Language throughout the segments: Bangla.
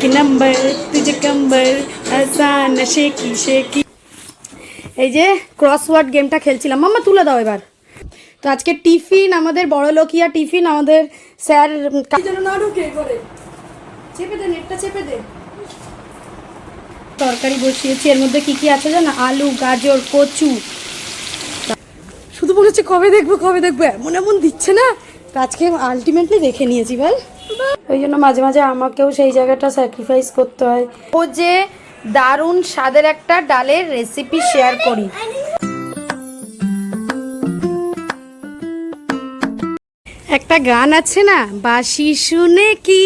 কি নাম্বার তুই কাম্বার আসান শেকি শেকি এই যে ক্রসওয়ার্ড গেমটা খেলছিলাম। মাম্মা তুলে দাও এবার। তো আজকে টিফিন আমাদের বড় লোকিয়া টিফিন আমাদের স্যার তরকারি বসিয়েছি। এর মধ্যে কি কি আছে জানো? আলু গাজর কচু। শুধু বলেছে কবে দেখব কবে দেখব। এমন এমন দিচ্ছে না? আজকে আলটিমেটলি দেখে নিয়েছি বল। ওই জন্য মাঝে মাঝে আমাকেও সেই জায়গাটা স্যাক্রিফাইস করতে হয়। ও যে দারুণ স্বাদের একটা ডালের রেসিপি শেয়ার করি। একটা গান আছে না? বাসি শুনে কি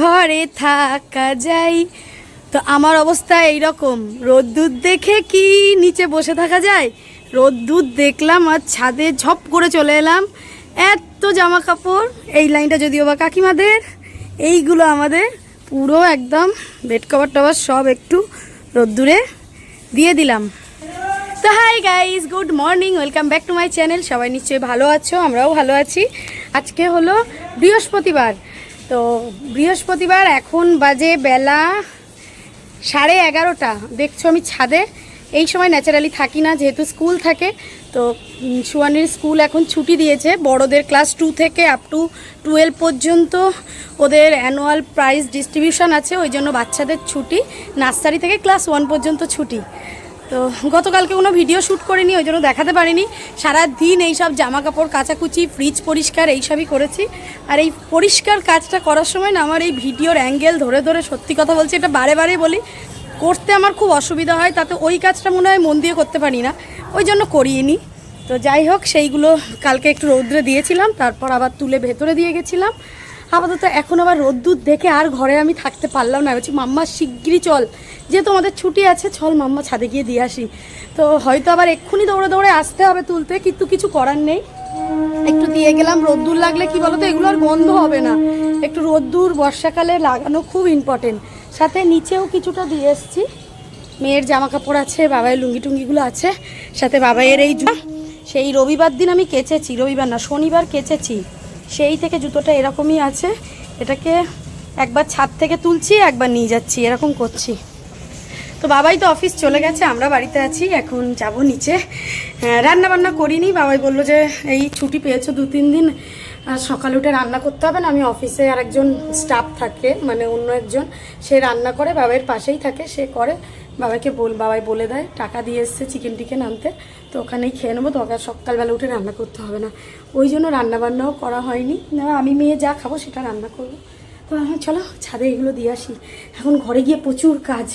ঘরে থাকা যাই তো আমার অবস্থা এইরকম। রোদ্দুর দেখে কি নিচে বসে থাকা যায়? রোদ্দুর দেখলাম আর ছাদে ঝপ করে চলে এলাম। এত জামা কাপড় এই লাইনটা যদিও বা কাকিমাদের, এইগুলো আমাদের পুরো একদম বেড কভার টভার সব একটু রোদ্দুরে দিয়ে দিলাম। তো hi guys good morning welcome back to my channel সবাই নিশ্চয়ই ভালো আছো, আমরাও ভালো আছি। আজকে হলো বৃহস্পতিবার। তো বৃহস্পতিবার এখন বাজে বেলা সাড়ে এগারোটা। দেখছ আমি ছাদে, এই সময় ন্যাচারালি থাকি না, যেহেতু স্কুল থাকে, তো সুয়ানির স্কুল এখন ছুটি দিয়েছে। বড়দের ক্লাস টু থেকে আপ টু টুয়েলভ পর্যন্ত ওদের অ্যানুয়াল প্রাইজ ডিস্ট্রিবিউশন আছে, ওই জন্য বাচ্চাদের ছুটি। নার্সারি থেকে ক্লাস ওয়ান পর্যন্ত ছুটি। তো গতকালকে কোনো ভিডিও শ্যুট করিনি, ওই জন্য দেখাতে পারিনি। সারা দিন এইসব জামা কাপড় কাচাকুচি ফ্রিজ পরিষ্কার, এইসবই করেছি। আর এই পরিষ্কার কাজটা করার সময় না আমার এই ভিডিওর অ্যাঙ্গেল ধরে ধরে সত্যি কথা বলছি, এটা বারে বারে বলি। করতে আমার খুব অসুবিধা হয়, তাতে ওই কাজটা মনে হয় মন দিয়ে করতে পারি না। ওই জন্য করিয়ে নি তো যাই হোক, সেইগুলো কালকে একটু রৌদ্রে দিয়েছিলাম, তারপর আবার তুলে ভেতরে দিয়ে গেছিলাম। আপাতত এখন আবার রোদ্দুর দেখে আর ঘরে আমি থাকতে পারলাম না। বলছি, মাম্মা, শিগগিরই চল। যেহেতু আমাদের ছুটি আছে, চল মাম্মা ছাদে গিয়ে দিয়ে আসি। তো হয়তো আবার এক্ষুনি দৌড়ে দৌড়ে আসতে হবে তুলতে, কিন্তু কিছু করার নেই। একটু দিয়ে গেলাম, রোদ্দুর লাগলে কি বলতো, এগুলো আর গন্ধ হবে না। একটু রোদ্দুর, বর্ষাকালে লাগানো খুব ইম্পর্টেন্ট সাথে নিচেও কিছুটা দিয়ে এসছি। মেয়ের জামা কাপড় আছে বাবাইয়ের লুঙ্গি টুঙ্গিগুলো আছে, সাথে বাবাইয়ের এই জু- সেই রবিবার দিন আমি কেচেছি, রবিবার না, শনিবার কেচেছি। সেই থেকে জুতোটা এরকমই আছে, এটাকে একবার ছাদ থেকে তুলছি, একবার নিয়ে যাচ্ছি, এরকম করছি। তো বাবাই তো অফিস চলে গেছে, আমরা বাড়িতে আছি, এখন যাব নিচে। রান্না বান্না করিনি, বাবাই বলল যে, এই ছুটি পেয়েছ দু তিন দিন আর সকালে উঠে রান্না করতে হবে না, আমি অফিসে আর একজন স্টাফ থাকে মানে অন্য একজন, সে রান্না করে, বাবাইয়ের পাশেই থাকে, সে করে বাবাকে বল, বাবাই বলে দেয়, টাকা দিয়ে এসছে চিকেন টিকেন আনতে, তো ওখানেই খেয়ে নেব দরকার সকালবেলা উঠে রান্না করতে হবে না। ওই জন্য রান্না বান্নাও করা হয়নি, না, আমি মেয়ে যা খাব সেটা রান্না করব। তো আমি চলো, ছাদে এগুলো দিয়ে আসি। এখন ঘরে গিয়ে প্রচুর কাজ।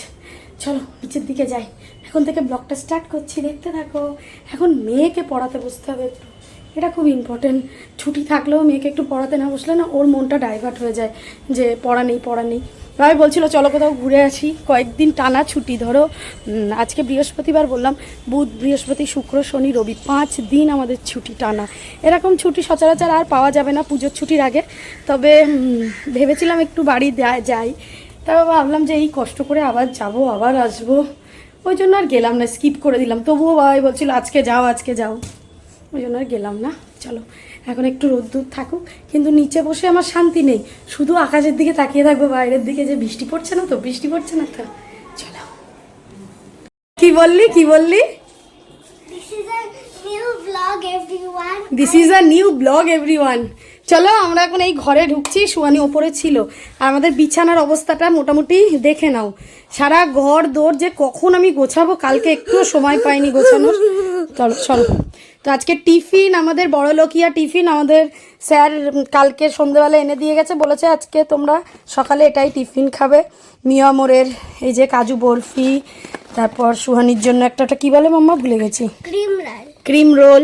চলো, নিচের দিকে যাই। এখন থেকে ব্লগটা স্টার্ট করছি, দেখতে থাকো। এখন মেয়েকে পড়াতে বসতে হবে একটু। এটা খুব ইম্পর্টেন্ট ছুটি থাকলেও মেয়েকে একটু পড়াতে না বসলে না ওর মনটা ডাইভার্ট হয়ে যায় যে পড়া নেই পড়া নেই। ভাই বলছিল, চলো কোথাও ঘুরে আসি। কয়েকদিন টানা ছুটি, ধরো আজকে বৃহস্পতিবার বললাম, বুধ, বৃহস্পতি, শুক্র, শনি, রবি, পাঁচ দিন আমাদের ছুটি টানা। এরকম ছুটি সচরাচর আর পাওয়া যাবে না পুজোর ছুটির আগে। তবে ভেবেছিলাম একটু বাড়ি যাই। তারপর ভাবলাম যে এই কষ্ট করে আবার যাব, আবার আসব। ওই জন্য আর গেলাম না স্কিপ করে দিলাম। তবুও বাবাই বলছিল, আজকে যাও আজকে যাও। ওই জন্য আর গেলাম না। চলো, এখন একটু রোদ্দুর থাকুক। কিন্তু নিচে বসে আমার শান্তি নেই। শুধু আকাশের দিকে তাকিয়ে থাকব, বাইরের দিকে যে বৃষ্টি পড়ছে না তো, বৃষ্টি পড়ছে না তো। চলো। কি বললি কি বললি? Vlog, everyone. This is a new vlog everyone চলো আমরা এখন এই ঘরে ঢুকছি সুয়ানি ওপরে ছিল। আর আমাদের বিছানার অবস্থাটা মোটামুটি দেখে নাও। সারা ঘর দৌড় যে কখন আমি গোছাবো কালকে একটু সময় পাইনি গোছানোর। চলো চলো। তো আজকে টিফিন আমাদের বড় লোকিয়া টিফিন আমাদের স্যার কালকে সন্ধেবেলা এনে দিয়ে গেছে বলেছে আজকে তোমরা সকালে এটাই টিফিন খাবে। মিয়ামোরের এই যে কাজু বরফি তারপর সুহানির জন্য একটা কী বলে মাম্মা? ভুলে গেছি। Cream roll. ক্রিম রোল,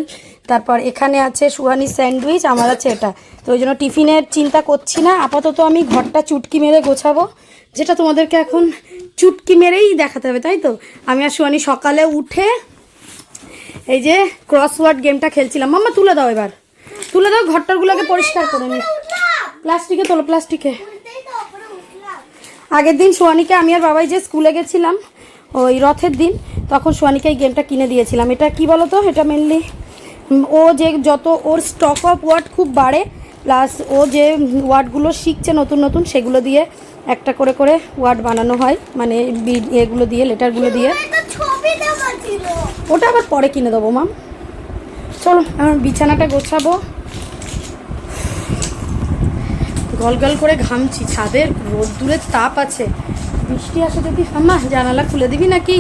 তারপর এখানে আছে সুহানি স্যান্ডউইচ, আমার আছে এটা। তো ওই জন্য টিফিনের চিন্তা করছি না, আপাতত আমি ঘরটা চুটকি মেরে গোছাবো, যেটা তোমাদেরকে এখন চুটকি মেরেই দেখাতে হবে, তাই তো? আমি আর সুহানি সকালে উঠে এই যে ক্রসওয়ার্ড গেমটা খেলছিলাম। মাম্মা, তুলে দাও এবার। তুলে দাও, ঘরটারগুলোকে পরিষ্কার করে নি প্লাস্টিকে তোলো, প্লাস্টিকে। আগের দিন সোয়ানিকে আমি আর বাবাই যে স্কুলে গেছিলাম, ওই রথের দিন তখন সোয়ানিকে এই গেমটা কিনে দিয়েছিলাম। এটা কি বলো তো এটা মেনলি ও যে যত ওর স্টক অফ ওয়ার্ড খুব বাড়ে প্লাস ও যে ওয়ার্ডগুলো শিখছে নতুন নতুন সেগুলো দিয়ে একটা করে করে ওয়ার্ড বানানো হয় মানে এগুলো দিয়ে লেটারগুলো দিয়ে। ওটা আবার পরে কিনে দেবো মাম চলো আমার বিছানাটা গোছাবো। গল গল করে ঘামছি ছাদের রোদ্দুরের তাপ আছে। বৃষ্টি আসে যদি আম্মা জানালা খুলে দিবি নাকি?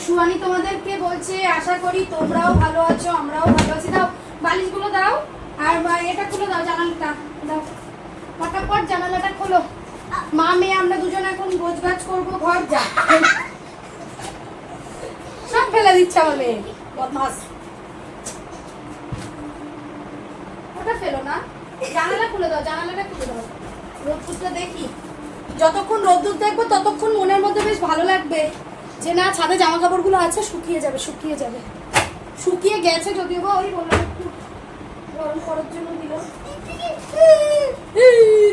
তো সুয়ানি তোমাদেরকে বলছে, আশা করি তোমরাও ভালো আছো, আমরাও ভালো আছি। দাও, বালিশগুলো দাও, আর এটা খুলে দাও, জানালাটা দাও। ফটাফট জানালাটা খোলো। মা মেয়ে, আমরা দুজন এখন গোছ গাছ করব, ঘর যা। সব ফেলে দিচ্ছে আমার মেয়ে। বদমাস। ওটা ফেলো না। জানালা খুলে দাও, জানালাটা খুলে দাও। রোদ্দুরটা দেখি। যতক্ষণ রোদ্দুর দেখব, ততক্ষণ মনের মধ্যে বেশ ভালো লাগবে। যে না, ছাদে জামা কাপড়গুলো আছে, শুকিয়ে যাবে শুকিয়ে যাবে। শুকিয়ে গেছে যদিও বা ওই বললাম একটু গরম করার জন্য দিল।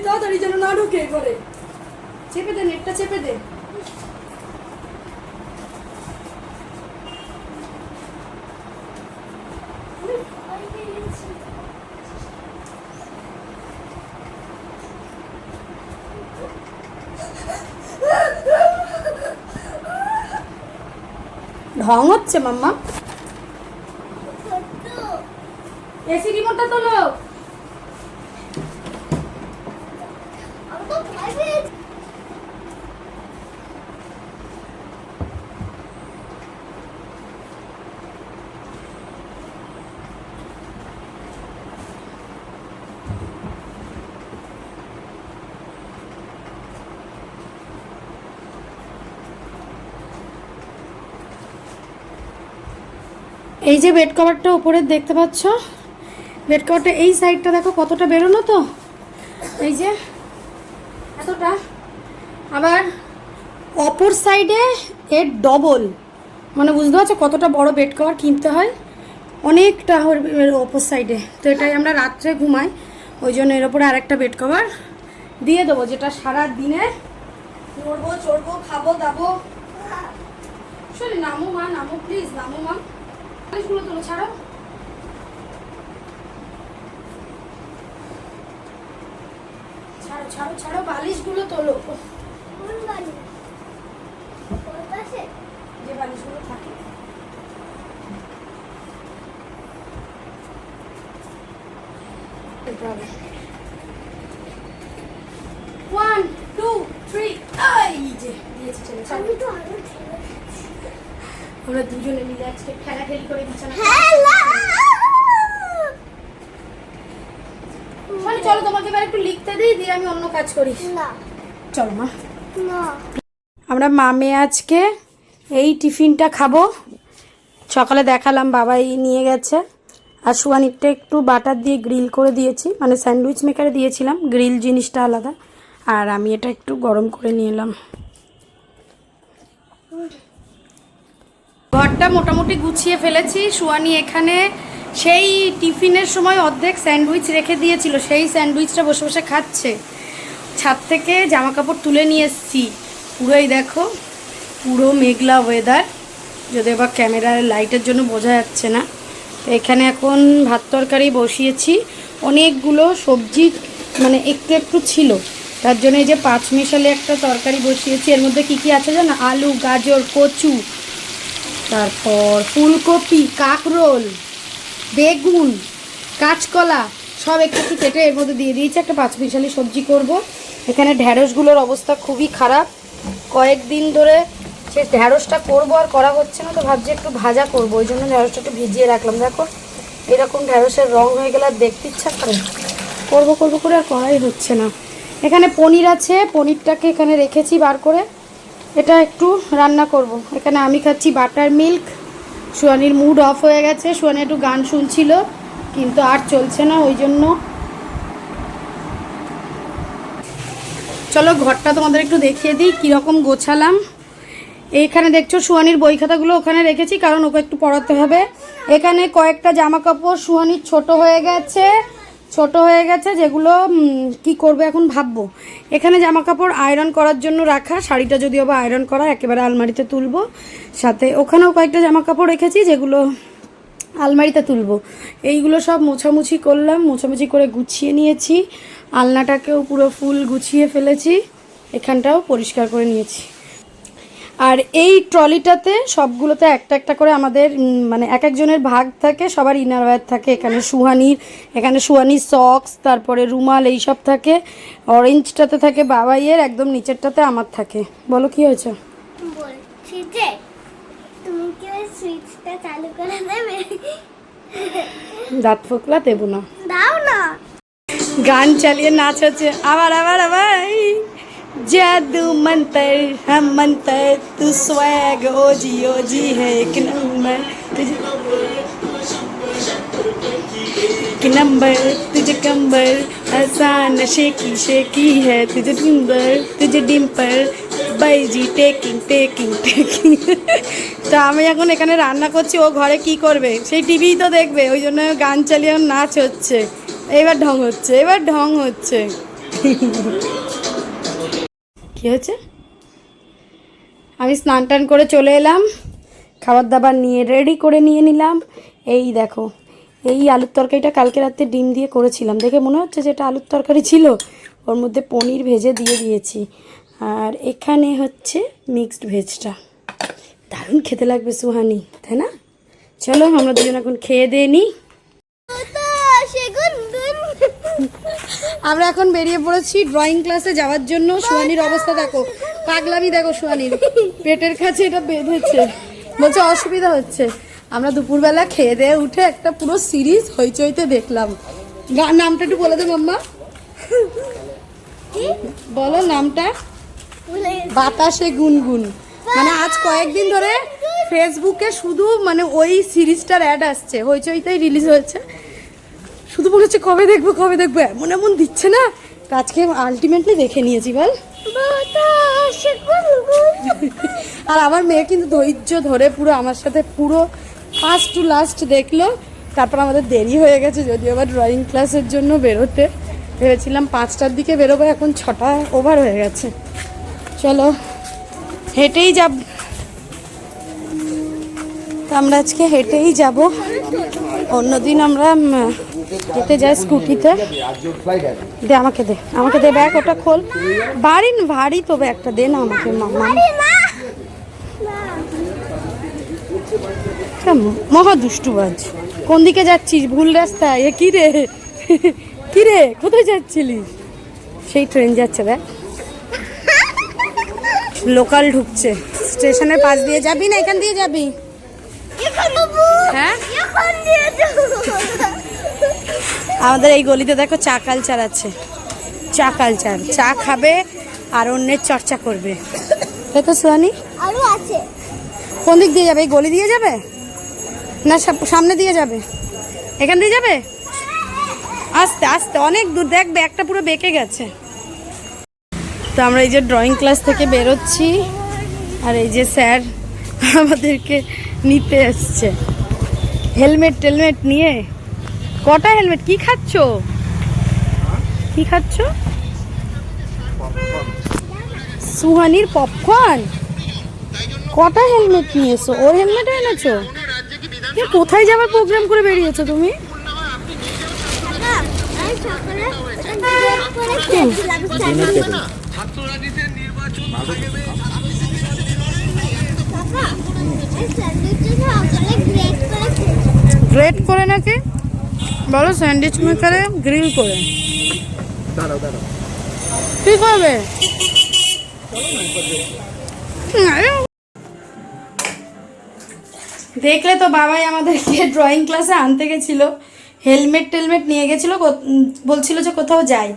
তাড়াতাড়ি যেন না ঢুকে ঘরে। চেপে দে, নেটটা চেপে দে। ঢং হচ্ছে মাম্মা। এসি রিমোটটা তোলো আমি তো প্রাইভেট এই যে বেড কভারটা উপরে দেখতে পাচ্ছ? বেড কভারটা এই সাইডটা দেখো কতটা বেরোনো তো? এই যে, এতটা। আবার অপর সাইডে এর ডবল মানে বুঝতে পারছ কতটা বড় বেড কভার কিনতে হয়? অনেকটা অপর সাইডে তো এটাই আমরা রাত্রে ঘুমাই, ওই জন্য এর ওপরে আরেকটা বেড কভার দিয়ে দেবো, যেটা সারা দিনে নড়বো চড়বো, খাব, দাবো। শোনে, নামো মা, নামো প্লিজ নামো মা। বালিশগুলো তোলো ছাড়ো। ছাড়ো ছাড়ো ছাড়ো বালিশগুলো তোলো। কোন যে বালিশগুলো থাকে। ওয়ান টু থ্রি এই যে দিয়েছি ছেলে আমি তো আরও আমরা দুজনে মিলে আজকে খেলাখেলি করে বিছানা মানে চলো তোমাকে এবার একটু লিখতে দিই দিয়ে আমি অন্য কাজ করি। না। চলো মা। আমরা মামে আজকে এই টিফিনটা খাব। সকালে দেখালাম বাবাই নিয়ে গেছে। আর সুয়ানিরটা একটু বাটার দিয়ে গ্রিল করে দিয়েছি। মানে স্যান্ডউইচ মেকারে দিয়েছিলাম গ্রিল জিনিসটা আলাদা। আর আমি এটা একটু গরম করে নিয়ে ঘরটা মোটামুটি গুছিয়ে ফেলেছি। সুয়ানি এখানে সেই টিফিনের সময় অর্ধেক স্যান্ডউইচ রেখে দিয়েছিল, সেই স্যান্ডউইচটা বসে বসে খাচ্ছে। ছাদ থেকে জামা কাপড় তুলে নিয়ে এসেছি। পুরোই দেখো, পুরো মেঘলা ওয়েদার যদি এবার ক্যামেরার লাইটের জন্য বোঝা যাচ্ছে না। তো এখানে এখন ভাত তরকারি বসিয়েছি। অনেকগুলো সবজি মানে একটু একটু ছিল। তার জন্য এই যে পাঁচ মিশালে একটা তরকারি বসিয়েছি। এর মধ্যে কি কি আছে জানো? আলু, গাজর, কচু তারপর ফুলকপি, কাকরোল, বেগুন, কাঁচকলা, সব একটু কেটে এর মধ্যে দিয়ে দিয়েছি। একটা পাঁচ মিশালি সবজি করব। এখানে ঢ্যাঁড়সগুলোর অবস্থা খুবই খারাপ। কয়েকদিন ধরে সে ঢ্যাঁড়সটা করব আর করা হচ্ছে না, তো ভাবছি একটু ভাজা করব। ওই জন্য ঢ্যাঁড়সটা একটু ভিজিয়ে রাখলাম। দেখো, এরকম ঢ্যাঁড়সের রং হয়ে গেলে আর দেখতে ইচ্ছা করে করব করব করে আর করাই হচ্ছে না। এখানে পনির আছে, পনিরটাকে এখানে রেখেছি বার করে। এটা একটু রান্না করব। এখানে আমি খাচ্ছি বাটার মিল্ক। সুয়ানির মুড অফ হয়ে গেছে। সুয়ানি একটু গান শুনছিল, কিন্তু আর চলছে না, ওই জন্য। চলো ঘরটা তোমাদের একটু দেখিয়ে দিই, কীরকম গোছালাম। এইখানে দেখছ সুয়ানির বই খাতাগুলো ওখানে রেখেছি, কারণ ওকে একটু পড়াতে হবে। এখানে কয়েকটা জামা কাপড় সুয়ানির ছোট হয়ে গেছে। ছোট হয়ে গেছে যেগুলো কি করবে এখন ভাববো। এখানে জামা কাপড় আয়রন করার জন্য রাখা, শাড়িটা যদিও বা আয়রন করা, একেবারে আলমারিতে তুলবো। সাথে ওখানেও কয়েকটা জামা কাপড় রেখেছি যেগুলো আলমারিতে তুলবো। এইগুলো সব মোছামুছি করলাম, মোছামুছি করে গুছিয়ে নিয়েছি। আলনাটাকেও পুরো ফুল গুছিয়ে ফেলেছি। এখানটাও পরিষ্কার করে নিয়েছি। আর এই ট্রলিটাতে সবগুলোতে একটা একটা করে আমাদের মানে এক একজনের ভাগ থাকে সবার ইনার ওয়্যার থাকে। এখানে সুহানির এখানে সুহানির সক্স তারপরে রুমাল এইসব থাকে। অরেঞ্জটাতে থাকে বাবাইয়ের একদম নিচেরটাতে আমার থাকে। বলো কি হয়েছে? দাঁত ফোকলা দেবো না। দাও না। গান চালিয়ে নাচ হচ্ছে। আবার আবার আবার। जादू मंतर हम मंतर तू स्वैग ओ जी ओ जी है एक नंबर तुझे एक नंबर तुझे कंबर आसान शेकी शेकी है तुझे डिम्बर तुझे डिम्पर বাইজি টেকিং টেকিং টেকিং তা আমি এখন এখানে রান্না করছি ও ঘরে কি করবে সেই টিভিই তো দেখবে ওই জন্য গান চালিয়ে এখন নাচ হচ্ছে এবার ঢং হচ্ছে এবার ঢং হচ্ছে কি হয়েছে? আমি স্নান টান করে চলে এলাম খাবার দাবার নিয়ে রেডি করে নিয়ে নিলাম। এই দেখো, এই আলুর তরকারিটা কালকে রাত্রে ডিম দিয়ে করেছিলাম। দেখে মনে হচ্ছে যে এটা আলুর তরকারি ছিল। ওর মধ্যে পনির ভেজে দিয়ে দিয়েছি। আর এখানে হচ্ছে মিক্সড ভেজটা দারুণ খেতে লাগবে সুহানি, তাই না? চলো, আমরা দুজন এখন খেয়ে দিয়ে নিই আমরা এখন বেরিয়ে পড়েছি ড্রয়িং ক্লাসে যাওয়ার জন্য। সুহানির অবস্থা দেখো। পাগলামি দেখো সুহানির। পেটের কাছে এটা বেঁধেছে। বলছে অসুবিধা হচ্ছে। আমরা দুপুরবেলা খেয়ে দিয়ে উঠে একটা পুরো সিরিজ হইচইতে দেখলাম। গা- নামটা একটু বলে দে মাম্মা। বলো নামটা। বাতাসে গুনগুন। মানে আজ কয়েকদিন ধরে ফেসবুকে শুধু মানে ওই সিরিজটার অ্যাড আসছে। হইচইতেই রিলিজ হয়েছে। শুধু বলেছে কবে দেখব কবে দেখব এমন এমন দিচ্ছে না। আজকে আলটিমেটলি দেখে নিয়েছি বল। আর আমার মেয়ে কিন্তু ধৈর্য ধরে পুরো আমার সাথে পুরো ফার্স্ট টু লাস্ট দেখল। তারপর আমাদের দেরি হয়ে গেছে যদিও আবার ড্রয়িং ক্লাসের জন্য বেরোতে। ভেবেছিলাম পাঁচটার দিকে বেরোবো এখন ছটা ওভার হয়ে গেছে। চলো হেঁটেই যাব। তো আমরা আজকে হেঁটেই যাব। অন্যদিন আমরা উম, যায় স্কুটিতে। দে আমাকে দে আমাকে দে ব্যাগ ওটা খোল। না, ভারী তো ব্যাগটা দে না আমাকে মামা মহা দুষ্টুবাজ কোন দিকে যাচ্ছিস? ভুল রাস্তায় এ কি রে? কি রে? কোথায় যাচ্ছিলিস সেই ট্রেন যাচ্ছে দেখ। লোকাল ঢুকছে। স্টেশনের পাশ দিয়ে যাবি না এখান দিয়ে যাবি? হ্যাঁ? আমাদের এই গলিতে দেখো চা কালচার আছে। চা কালচার চা খাবে আর অন্যের চর্চা করবে। তাই তো সোহানি? আছে। কোন দিক দিয়ে যাবে? এই গলি দিয়ে যাবে? না সামনে দিয়ে যাবে? এখান দিয়ে যাবে? আস্তে আস্তে অনেক দূর। দেখবে একটা পুরো বেঁকে গেছে। তো আমরা এই যে ড্রয়িং ক্লাস থেকে বেরোচ্ছি। আর এই যে স্যার আমাদেরকে নিতে এসছে। হেলমেট টেলমেট নিয়ে। কটা হেলমেট? কি খাচ্ছ? কি খাচ্ছ? সুহানির পপকর্ন কটা হেলমেট নিয়েছো? ওর হেলমেট এনেছো? কোথায় যাওয়ার প্রোগ্রাম করে বেরিয়েছো তুমি। গ্রেট করে নাকি? বলো স্যান্ডউইচ মেকারে গ্রিল করে। কি করবে দেখলে তো বাবাই আমাদেরকে ড্রয়িং ক্লাসে আনতে গেছিল। হেলমেট টেলমেট নিয়ে গেছিল বলছিল যে কোথাও যাই।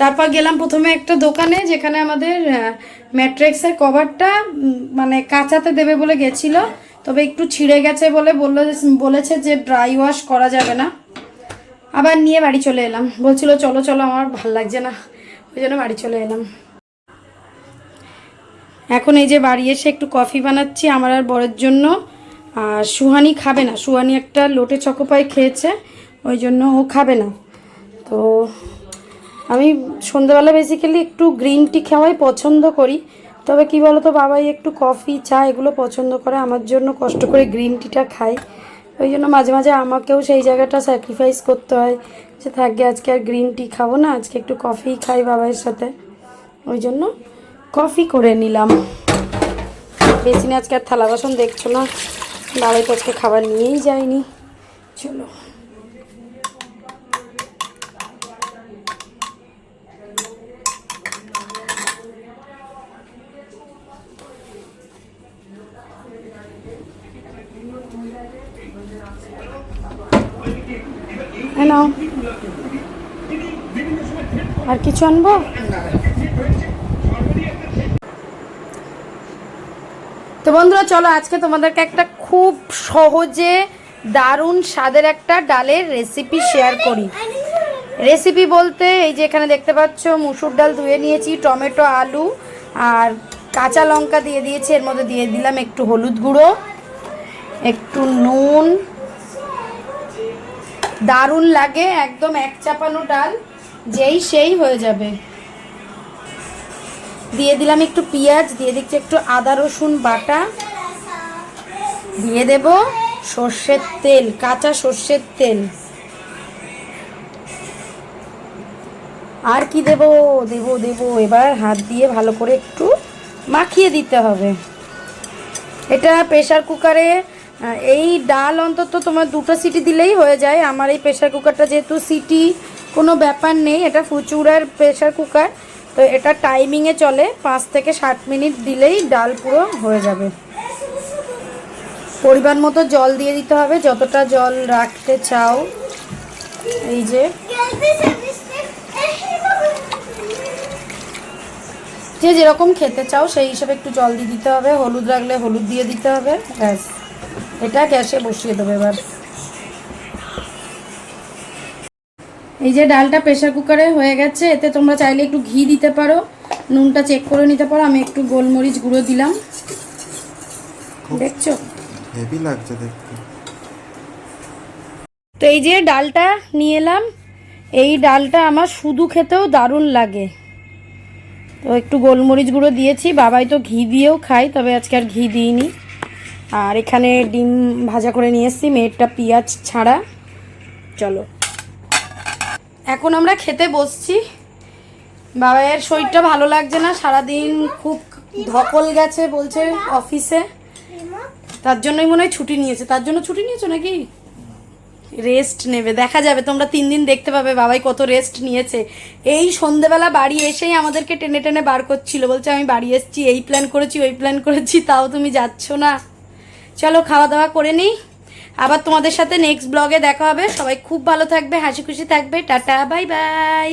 তারপর গেলাম প্রথমে একটা দোকানে যেখানে আমাদের ম্যাট্রিক্সের কভারটা মানে কাঁচাতে দেবে বলে গেছিল। তবে একটু ছিঁড়ে গেছে বলে বলল বলেছে যে ড্রাই ওয়াশ করা যাবে না। আবার নিয়ে বাড়ি চলে এলাম। বলছিল, চলো চলো, আমার ভালো লাগছে না। ওই জন্য বাড়ি চলে এলাম। এখন এই যে বাড়ি এসে একটু কফি বানাচ্ছি আমার আর বরের জন্য। আর সুহানি খাবে না। সুহানি একটা লোটে চকোপাই খেয়েছে, ওই জন্য ও খাবে না। তো আমি সন্ধ্যাবেলা বেসিক্যালি একটু গ্রিন টি খাওয়াই পছন্দ করি। তবে কি বলতো, বাবাই একটু কফি, চা এগুলো পছন্দ করে। আমার জন্য কষ্ট করে গ্রিন টিটা খাই ওই জন্য মাঝে মাঝে আমাকেও সেই জায়গাটা স্যাক্রিফাইস করতে হয় যে থাকবে আজকে আর গ্রিন টি খাব না, আজকে একটু কফি খাই বাবার সাথে। ওই জন্য কফি করে নিলাম। বেশি না আজকে আর থালা বাসন দেখছ না। বাবাই তো আজকে খাবার নিয়েই যায়নি। চলো হ্যাঁ নাও আর কিছু আনব? তো বন্ধুরা, চলো আজকে তোমাদেরকে একটা খুব সহজে দারুণ স্বাদের একটা ডালের রেসিপি শেয়ার করি। রেসিপি বলতে এই যে এখানে দেখতে পাচ্ছ, মুসুর ডাল ধুয়ে নিয়েছি, টমেটো, আলু, আর কাঁচা লঙ্কা দিয়ে দিয়েছি, এর মধ্যে দিয়ে দিলাম একটু হলুদ গুঁড়ো, একটু নুন। দারুণ লাগে, একদম এক চাপানো ডাল। যেই সেই হয়ে যাবে। দিয়ে দিলাম একটু পেঁয়াজ, দিয়ে দিচ্ছি একটু আদা, রসুন, বাটা। দিয়ে দেব সর্ষের তেল, কাঁচা সর্ষের তেল। আর কি দেব? দেব দেব। এবার হাত দিয়ে ভালো করে একটু মাখিয়ে দিতে হবে। এটা প্রেশার কুকারে এই ডাল অন্তত তোমার দুটো সিটি দিলেই হয়ে যায়। আমার এই প্রেশার কুকারটা যেহেতু সিটি কোনো ব্যাপার নেই, এটা ফুচুড়ার প্রেশার কুকার তো এটা টাইমিংয়ে চলে, পাঁচ থেকে ষাট মিনিট দিলেই ডাল পুরো হয়ে যাবে। পরিমাণ মতো জল দিয়ে দিতে হবে, যতটা জল রাখতে চাও। এই যে। যে যেরকম খেতে চাও, সেই হিসেবে একটু জল দিয়ে দিতে হবে, হলুদ রাখলে হলুদ দিয়ে দিতে হবে, ব্যাস। এটা গ্যাসে বসিয়ে দেবে এবার। এই যে ডালটা প্রেশার কুকারে হয়ে গেছে এতে তোমরা চাইলে একটু ঘি দিতে পারো। নুনটা চেক করে নিতে পারো আমি একটু গোলমরিচ গুঁড়ো দিলাম। দেখছ? হেভি লাগছে দেখতে। তো এই যে ডালটা নিয়ে এলাম এই ডালটা আমার শুধু খেতেও দারুণ লাগে। তো একটু গোলমরিচ গুঁড়ো দিয়েছি বাবাই তো ঘি দিয়েও খাই তবে আজকে আর ঘি দিইনি। আর এখানে ডিম ভাজা করে নিয়ে এসেছি মেয়েরটা পেঁয়াজ ছাড়া। চলো। এখন আমরা খেতে বসছি। বাবাইয়ের শরীরটা ভালো লাগছে না, সারাদিন খুব ধকল গেছে বলছে অফিসে। তার জন্যই মনে হয় ছুটি নিয়েছে। তার জন্য ছুটি নিয়েছো নাকি? রেস্ট নেবে। দেখা যাবে, তোমরা তিন দিন দেখতে পাবে বাবাই কত রেস্ট নিয়েছে। এই সন্ধেবেলা বাড়ি এসেই আমাদেরকে টেনে টেনে বার করছিল। বলছে, আমি বাড়ি এসেছি, এই প্ল্যান করেছি, ওই প্ল্যান করেছি, তাও তুমি যাচ্ছ না। চলো, খাওয়া দাওয়া করে নিই। আবার তোমাদের সাথে নেক্সট ব্লগে দেখা হবে। সবাই খুব ভালো থাকবে, হাসি খুশি থাকবে। Tata bye bye